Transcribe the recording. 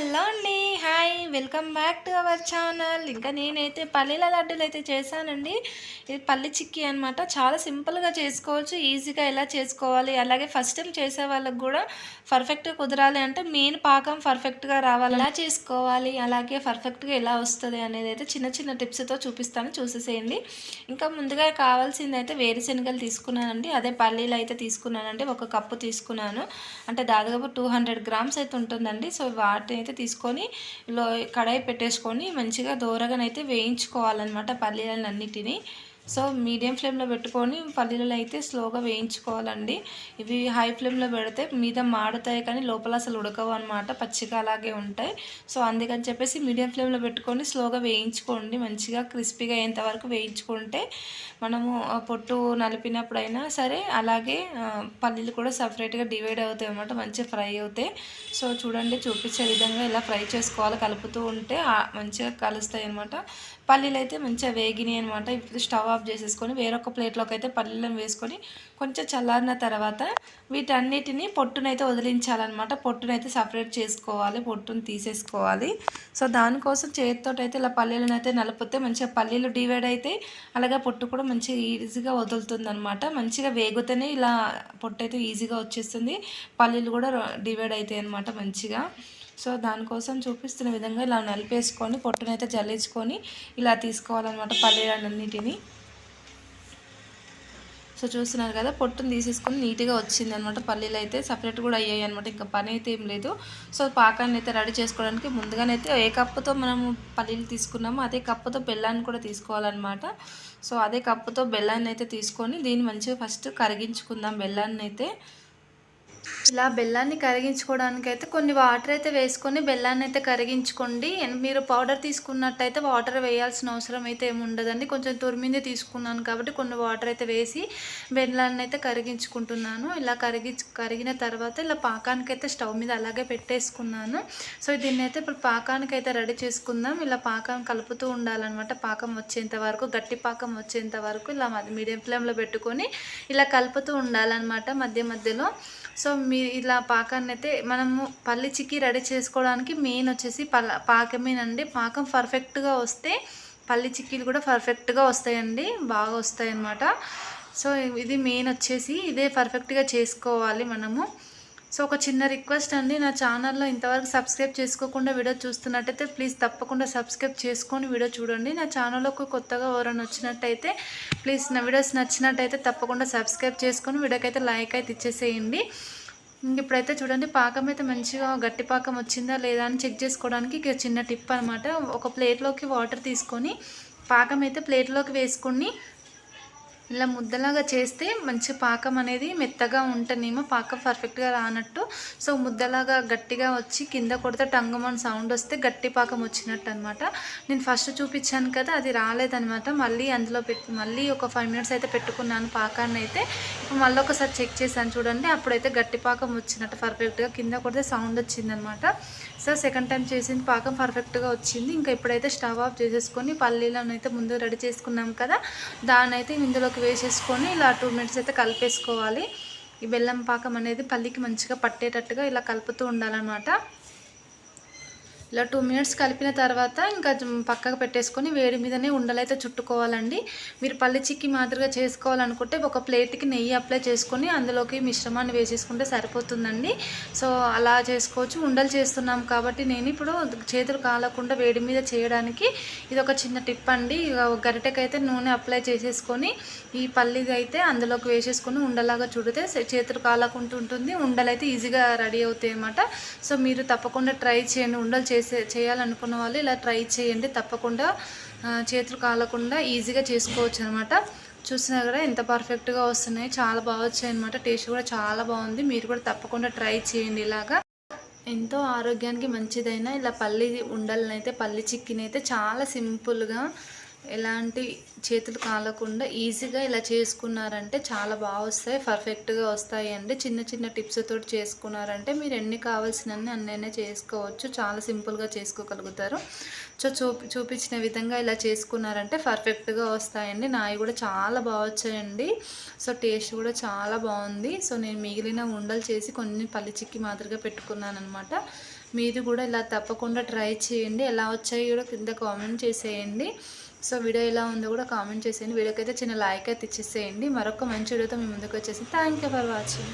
Hello అండి hi welcome back to our channel. ఇంకా నేనైతే పల్లీల లడ్డూలు అయితే చేశానండి. ఇది పల్లి చిక్కీ అనమాట చాలా సింపుల్గా చేసుకోవచ్చు ఈజీగా ఎలా చేసుకోవాలి అలాగే ఫస్ట్ టైం చేసే వాళ్ళకి కూడా పర్ఫెక్ట్గా కుదరాలి అంటే మెయిన్ పాకం పర్ఫెక్ట్గా రావాలి. ఎలా చేసుకోవాలి అలాగే పర్ఫెక్ట్గా ఎలా వస్తుంది అనేది అయితే చిన్న చిన్న టిప్స్తో చూపిస్తాను. చూసేసేయండి. ఇంకా ముందుగా కావాల్సింది అయితే వేరుశనగలు తీసుకున్నానండి. అదే పల్లీలు అయితే తీసుకున్నానండి. ఒక కప్పు తీసుకున్నాను. అంటే దాదాపు టూ హండ్రెడ్ గ్రామ్స్ అయితే ఉంటుందండి. సో వాటిని అయితే తీసుకొని లో కడాయి పెట్టేసుకొని మంచిగా దోరగానైతే వేయించుకోవాలన్నమాట పల్లీలను అన్నిటినీ సో మీడియం ఫ్లేమ్లో పెట్టుకొని పల్లీలు అయితే స్లోగా వేయించుకోవాలండి. ఇవి హై ఫ్లేమ్లో పెడితే మీద మాడుతాయి కానీ లోపల అసలు ఉడకవు అనమాట పచ్చిగా అలాగే ఉంటాయి. సో అందుకని చెప్పేసి మీడియం ఫ్లేమ్లో పెట్టుకొని స్లోగా వేయించుకోండి. మంచిగా క్రిస్పీగా అయ్యేంత వరకు వేయించుకుంటే మనము ఆ పొట్టు నలిపినప్పుడైనా సరే అలాగే పల్లీలు కూడా సపరేట్గా డివైడ్ అవుతాయి అనమాట మంచిగా ఫ్రై అవుతాయి. సో చూడండి చూపించే విధంగా ఇలా ఫ్రై చేసుకోవాలి. కలుపుతూ ఉంటే మంచిగా కలుస్తాయి అనమాట పల్లీలు అయితే మంచిగా వేగినాయి అనమాట ఇప్పుడు స్టవ్ ఆఫ్ చేసేసుకొని వేరొక ప్లేట్లోకి అయితే పల్లీలను వేసుకొని కొంచెం చల్లారిన తర్వాత వీటన్నిటిని పొట్టునైతే వదిలించాలన్నమాట. పొట్టునైతే సపరేట్ చేసుకోవాలి పొట్టును తీసేసుకోవాలి. సో దానికోసం చేతితో అయితే ఇలా పల్లీలను అయితే నలిపితే మంచిగా పల్లీలు డివైడ్ అయితే అలాగే పొట్టు కూడా మంచిగా ఈజీగా వదులుతుందనమాట మంచిగా వేగుతేనే ఇలా పొట్టు అయితే ఈజీగా వచ్చేస్తుంది. పల్లీలు కూడా డివైడ్ అవుతాయి అనమాట మంచిగా. సో దానికోసం చూపిస్తున్న విధంగా ఇలా నలిపేసుకొని పొట్టునైతే జల్లించుకొని ఇలా తీసుకోవాలన్నమాట పల్లీలన్నిటిని. సో చూస్తున్నారు కదా పొట్టును తీసేసుకుని నీట్గా వచ్చింది అనమాట పల్లీలు అయితే సపరేట్ కూడా అయ్యాయి అనమాట. ఇంకా పని అయితే ఏం లేదు. సో పాకాన్ని అయితే రెడీ చేసుకోవడానికి ముందుగానైతే ఏ కప్పుతో మనము పల్లీలు తీసుకున్నామో అదే కప్పుతో బెల్లాన్ని కూడా తీసుకోవాలన్నమాట. సో అదే కప్పుతో బెల్లాన్ని అయితే తీసుకొని దీన్ని మంచిగా ఫస్ట్ కరిగించుకుందాం బెల్లాన్ని అయితే. ఇలా బెల్లాన్ని కరిగించుకోవడానికి అయితే కొన్ని వాటర్ అయితే వేసుకొని బెల్లాన్ని అయితే కరిగించుకోండి. మీరు పౌడర్ తీసుకున్నట్టయితే వాటర్ వేయాల్సిన అవసరం అయితే ఏమి ఉండదండి. కొంచెం తురిమింది తీసుకున్నాను కాబట్టి కొన్ని వాటర్ అయితే వేసి బెల్లాన్ని అయితే కరిగించుకుంటున్నాను. ఇలా కరిగి కరిగిన తర్వాత ఇలా పాకానికి అయితే స్టవ్ మీద అలాగే పెట్టేసుకున్నాను. సో దీన్ని అయితే ఇప్పుడు పాకానికి అయితే రెడీ చేసుకుందాం. ఇలా పాకం కలుపుతూ ఉండాలన్నమాట. పాకం వచ్చేంత వరకు గట్టి పాకం వచ్చేంత వరకు ఇలా మీడియం ఫ్లేమ్లో పెట్టుకొని ఇలా కలుపుతూ ఉండాలన్నమాట మధ్య మధ్యలో. సో మీ ఇలా పాకాన్ని అయితే మనము పల్లి చిక్కి రెడీ చేసుకోవడానికి మెయిన్ వచ్చేసి పల్ల పాకమేనండి పాకం పర్ఫెక్ట్గా వస్తే పల్లి చిక్కీలు కూడా పర్ఫెక్ట్గా వస్తాయండి. బాగా వస్తాయి అన్నమాట సో ఇది మెయిన్ వచ్చేసి ఇదే పర్ఫెక్ట్గా చేసుకోవాలి మనము. సో ఒక చిన్న రిక్వెస్ట్ అండి. నా ఛానల్లో ఇంతవరకు సబ్స్క్రైబ్ చేసుకోకుండా వీడియో చూస్తున్నట్టయితే ప్లీజ్ తప్పకుండా సబ్స్క్రైబ్ చేసుకొని వీడియో చూడండి. నా ఛానల్లోకి కొత్తగా ఎవరైనా వచ్చినట్టయితే ప్లీజ్ నా వీడియోస్ నచ్చినట్టయితే తప్పకుండా సబ్స్క్రైబ్ చేసుకొని వీడియోకి లైక్ అయితే ఇచ్చేసేయండి. ఇంక ఇప్పుడైతే చూడండి పాకం అయితే మంచిగా గట్టి పాకం వచ్చిందా లేదా అని చెక్ చేసుకోవడానికి ఇక చిన్న టిప్ అనమాట ఒక ప్లేట్లోకి వాటర్ తీసుకొని పాకం అయితే ప్లేట్లోకి వేసుకొని ఇలా ముద్దలాగా చేస్తే మంచి పాకం అనేది మెత్తగా ఉంటేనేమో పాకం పర్ఫెక్ట్గా రానట్టు. సో ముద్దలాగా గట్టిగా వచ్చి కింద కొడితే టంగమని సౌండ్ వస్తే గట్టి పాకం వచ్చినట్టు అనమాట నేను ఫస్ట్ చూపించాను కదా అది రాలేదనమాట మళ్ళీ అందులో పెట్టి మళ్ళీ ఒక ఫైవ్ మినిట్స్ అయితే పెట్టుకున్నాను పాకాన్ని అయితే. ఇప్పుడు మళ్ళీ ఒకసారి చెక్ చేశాను చూడండి అప్పుడైతే గట్టి పాకం వచ్చినట్టు పర్ఫెక్ట్గా కింద కొడితే సౌండ్ వచ్చిందనమాట సో సెకండ్ టైం చేసింది పాకం పర్ఫెక్ట్గా వచ్చింది. ఇంకా ఇప్పుడైతే స్టవ్ ఆఫ్ చేసేసుకొని పల్లీలను అయితే ముందు రెడీ చేసుకున్నాం కదా. దాన్ని అయితే ఇందులోకి వేసేసుకొని ఇలా టూ మినిట్స్ అయితే కలిపేసుకోవాలి. ఈ బెల్లం పాకం అనేది పల్లికి మంచిగా పట్టేటట్టుగా ఇలా కలుపుతూ ఉండాలన్నమాట. ఇలా టూ మినిట్స్ కలిపిన తర్వాత ఇంకా పక్కకు పెట్టేసుకొని వేడి మీదనే ఉండలైతే చుట్టుకోవాలండి. మీరు పల్లి చిక్కి మాదిరిగా చేసుకోవాలనుకుంటే ఒక ప్లేట్కి నెయ్యి అప్లై చేసుకొని అందులోకి మిశ్రమాన్ని వేసేసుకుంటే సరిపోతుందండి. సో అలా చేసుకోవచ్చు. ఉండలు చేస్తున్నాం కాబట్టి నేను ఇప్పుడు చేతులు కాలకుండా వేడి మీద చేయడానికి ఇది ఒక చిన్న టిప్ అండి. గరిటెకైతే నూనె అప్లై చేసేసుకొని ఈ పల్లిది అయితే అందులోకి వేసేసుకొని ఉండలాగా చుడితే చేతులు కాలకుండా ఉంటుంది అయితే ఈజీగా రెడీ అవుతాయి అన్నమాట సో మీరు తప్పకుండా ట్రై చేయండి. ఉండలు చేసి చేయాలనుకున్న వాళ్ళు ఇలా ట్రై చేయండి. తప్పకుండా చేతులు కాలకుండా ఈజీగా చేసుకోవచ్చు అనమాట చూసినా కూడా ఎంత పర్ఫెక్ట్గా వస్తున్నాయి. చాలా బాగా వచ్చాయి అనమాట టేస్ట్ కూడా చాలా బాగుంది. మీరు కూడా తప్పకుండా ట్రై చేయండి ఇలాగా. ఎంతో ఆరోగ్యానికి మంచిదైన ఇలా పల్లి ఉండలనైతే అయితే పల్లి చిక్కినైతే చాలా సింపుల్గా ఎలాంటి చేతులు కాలకుండా ఈజీగా ఇలా చేసుకున్నారంటే చాలా బాగా వస్తాయి పర్ఫెక్ట్గా వస్తాయి అండి చిన్న చిన్న టిప్స్ తోటి చేసుకున్నారంటే మీరు ఎన్ని కావాల్సినన్ని అన్నైనా చేసుకోవచ్చు. చాలా సింపుల్గా చేసుకోగలుగుతారు. సో చూపి చూపించిన విధంగా ఇలా చేసుకున్నారంటే పర్ఫెక్ట్గా వస్తాయండి. నాయి కూడా చాలా బాగా వచ్చాయండి. సో టేస్ట్ కూడా చాలా బాగుంది. సో నేను మిగిలిన ఉండలు చేసి కొన్ని పల్లి చిక్కి మాదిరిగా పెట్టుకున్నాను అనమాట మీరు కూడా ఇలా తప్పకుండా ట్రై చేయండి. ఎలా వచ్చాయి కూడా కింద కామెంట్ చేసేయండి. సో వీడియో ఎలా ఉందో కూడా కామెంట్ చేసేయండి. వీడియోకి అయితే చిన్న లైక్ అయితే ఇచ్చేసేయండి. మరొక మంచి వీడియోతో మీ ముందుకు వచ్చేసి థ్యాంక్ యూ ఫర్ వాచింగ్.